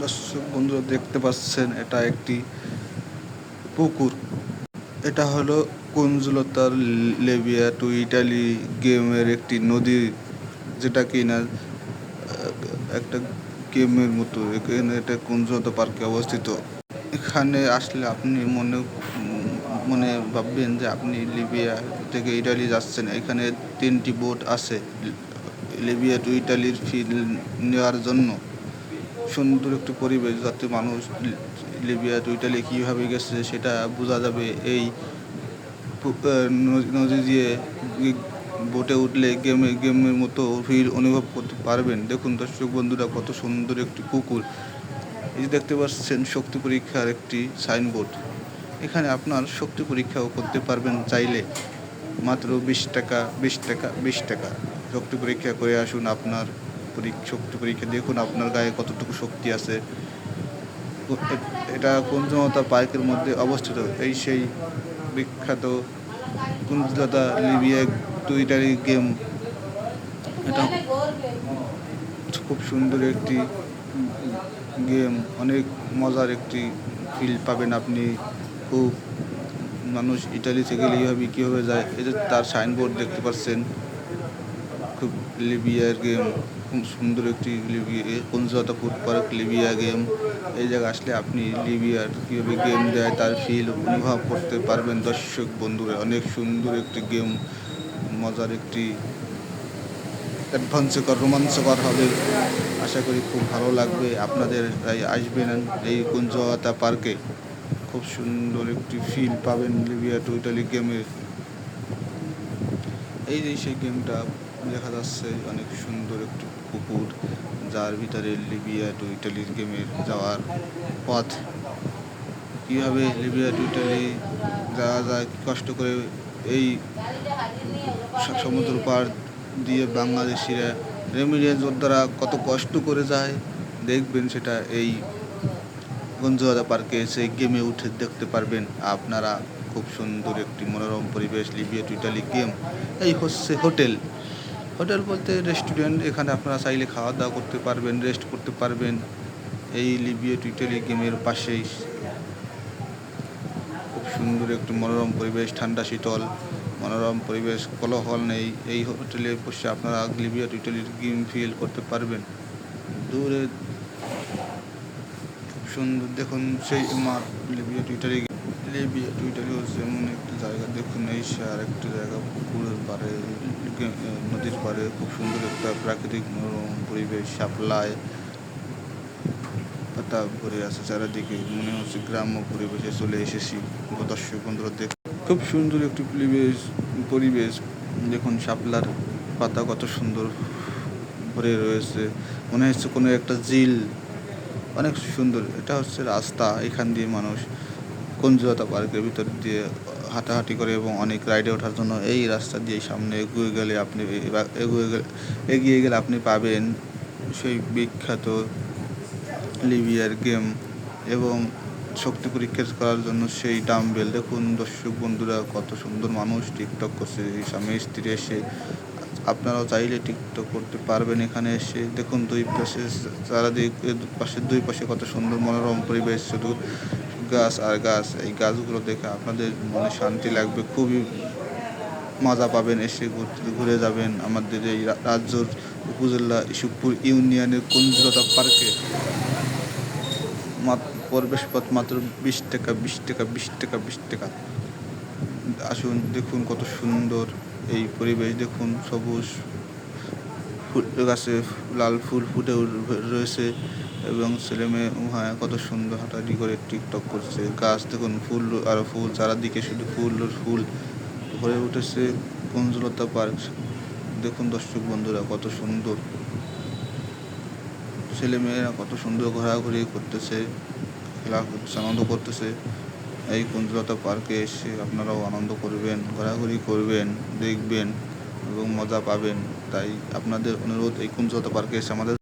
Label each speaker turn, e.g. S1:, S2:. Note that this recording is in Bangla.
S1: দর্শক বন্ধুরা দেখতে পাচ্ছেন, এটা একটি পুকুর। এটা হলো কুঞ্জলতার লেবিয়া টু ইটালি গেমের একটি নদী, যেটা কিনা একটা গেমের মতো। এখানে এটা কুঞ্জলতা পার্কে অবস্থিত। এখানে আসলে আপনি মনে মনে ভাববেন যে আপনি লিবিয়া থেকে ইটালি যাচ্ছেন। এখানে তিনটি বোট আছে, লিবিয়া টু ইটালির ফিল নেওয়ার জন্য। সুন্দর একটি পরিবেশ, যাতে মানুষ লিবিয়া টু ইটালি কীভাবে গেছে সেটা বোঝা যাবে। এই নদী দিয়ে বোটে উঠলে গেমে, গেমের মতো ফিল অনুভব করতে পারবেন। দেখুন দর্শক বন্ধুরা, কত সুন্দর একটি কুকুর এই দেখতে পাচ্ছেন, শক্তি পরীক্ষার একটি সাইনবোর্ড। এখানে আপনার শক্তি পরীক্ষাও করতে পারবেন চাইলে। মাত্র বিশ টাকা বিশ টাকা বিশ টাকা শক্তি পরীক্ষা করে আসুন আপনার পরীক্ষা শক্তি পরীক্ষা দেখুন আপনার গায়ে কতটুকু শক্তি আছে। এটা কুঞ্জলতা পার্কের মধ্যে অবস্থিত। এই সেই বিখ্যাত কুঞ্জলতা লিবিয়া টুইটারি গেম। এটা খুব সুন্দর একটি গেম। অনেক মজার একটি ফিল পাবেন আপনি। খুব মানুষ ইটালি থেকে এইভাবে কীভাবে যায়, এই যে তার সাইনবোর্ড দেখতে পাচ্ছেন। লিবিয়ার গেম, খুব সুন্দর একটি Libya food park Libya game. এই জায়গায় আসলে আপনি লিবিয়ার কীভাবে গেম দেয়, তার ফিল অনুভব করতে পারবেন। দর্শক বন্ধুরা, অনেক সুন্দর একটি গেম, মজার একটি অ্যাডভান্সকর রোমাঞ্চকর হবে। আশা করি খুব ভালো লাগবে। আপনাদের তাই আসবেন এই কুঞ্জলতা পার্কে। খুব সুন্দর একটি ফিল পাবেন লিবিয়া টু ইটালি গেমের। এই যে সেই গেমটা দেখা যাচ্ছে অনেক সুন্দর একটি পুকুর, যার ভিতরে লিবিয়া টু ইটালির গেমের যাওয়ার পথ। কীভাবে লিবিয়া টু ইটালি যাওয়া যায় কষ্ট করে এই সমুদ্র পার দিয়ে বাংলাদেশিরা রেমিডিয়া যোদ্ধারা কত কষ্ট করে যায়, দেখবেন সেটা এই গঞ্জুয়াদা পার্কে এসে গেমে উঠে দেখতে পারবেন। আপনারা খুব সুন্দর একটি মনোরম পরিবেশ, লিবিয়া টু ইটালি গেম এই হচ্ছে হোটেল। হোটেল বলতে রেস্টুরেন্ট এখানে আপনারা চাইলে খাওয়া দাওয়া করতে পারবেন রেস্ট করতে পারবেন। এই লিবিয়া টু ইটালি গেমের পাশেই খুব সুন্দর একটি মনোরম পরিবেশ, ঠান্ডা, শীতল, মনোরম পরিবেশ, কোলাহল নেই। এই হোটেলে বসে আপনারা লিবিয়া টু ইটালির গেম ফিল করতে পারবেন। দূরে খুব সুন্দর, দেখুন সেই মাঠ Libya to Italy Libya to হচ্ছে এমন একটি জায়গা, দেখুন এই আর একটি জায়গা, পুকুরের পাড়ে নদীর পাড়ে, খুব সুন্দর একটা প্রাকৃতিক মনোরম পরিবেশ সাপ্লায় পাতা ভরে আছে চারিদিকে, মনে হচ্ছে গ্রাম্য পরিবেশে চলে এসেছি দর্শক বন্ধুরা দেখ খুব সুন্দর একটি পরিবেশ পরিবেশ, দেখুন শাপলার পাতা কত সুন্দর ভরে রয়েছে, মনে হচ্ছে কোনো একটা ঝিল, অনেক সুন্দর, এটা হচ্ছে রাস্তা, এখান দিয়ে মানুষ কঞ্জুয়াতা পার্কের ভিতর দিয়ে হাঁটাহাঁটি করে এবং অনেক রাইডে ওঠার জন্য এই রাস্তা দিয়ে সামনে এগিয়ে গেলে আপনি এগিয়ে গেলে এগিয়ে গেলে আপনি পাবেন সেই বিখ্যাত লিবিয়ার গেম এবং শক্তি পরীক্ষা করার জন্য সেই ডাম্বেল। দেখুন দর্শক বন্ধুরা, কত সুন্দর মানুষ টিকটক করছে, এই স্বামী স্ত্রী এসে, আপনারাও চাইলে টিকটক করতে পারবেন এখানে এসে। দেখুন দুই পাশে, চারাদিক পাশের দুই পাশে কত সুন্দর মনোরম পরিবেশ, শুধু গাছ আর গাছ, এই গাছগুলো দেখে আপনাদের মনে শান্তি লাগবে, খুবই মজা পাবেন, এসে ঘুরতে, ঘুরে যাবেন আমাদের এই রাজ্যর উপজেলা ইসুপুর ইউনিয়নের কুঞ্জলতা পার্কে। মাত- প্রবেশ পথ মাত্র বিশ টাকা বিশ টাকা বিশ টাকা বিশ টাকা। আসুন, দেখুন কত সুন্দর এই পরিবেশ, দেখুন সবুজ ফুল গাছে লাল ফুল ফুটে রয়েছে এবং ছেলে মেয়ে উভয় কত সুন্দর হাঁটাহাঁটি করে টিকটক করছে। গাছ দেখুন, ফুল, আর ফুল, চারাদিকে শুধু ফুল ফুল ভরে উঠেছে কুঞ্জলতা পার্ক। দেখুন দর্শক বন্ধুরা, কত সুন্দর। ছেলে মেয়েরা কত সুন্দর ঘোরাঘুরি করতেছে খেলা আনন্দ করতেছে। এই কুঞ্জলতা পার্কে এসে আপনারাও আনন্দ করবেন, ঘোরাঘুরি করবেন, দেখবেন। এবং মজা পাবেন। তাই আপনাদের অনুরোধ এই কুঞ্জলতা পার্কে এসে আমাদের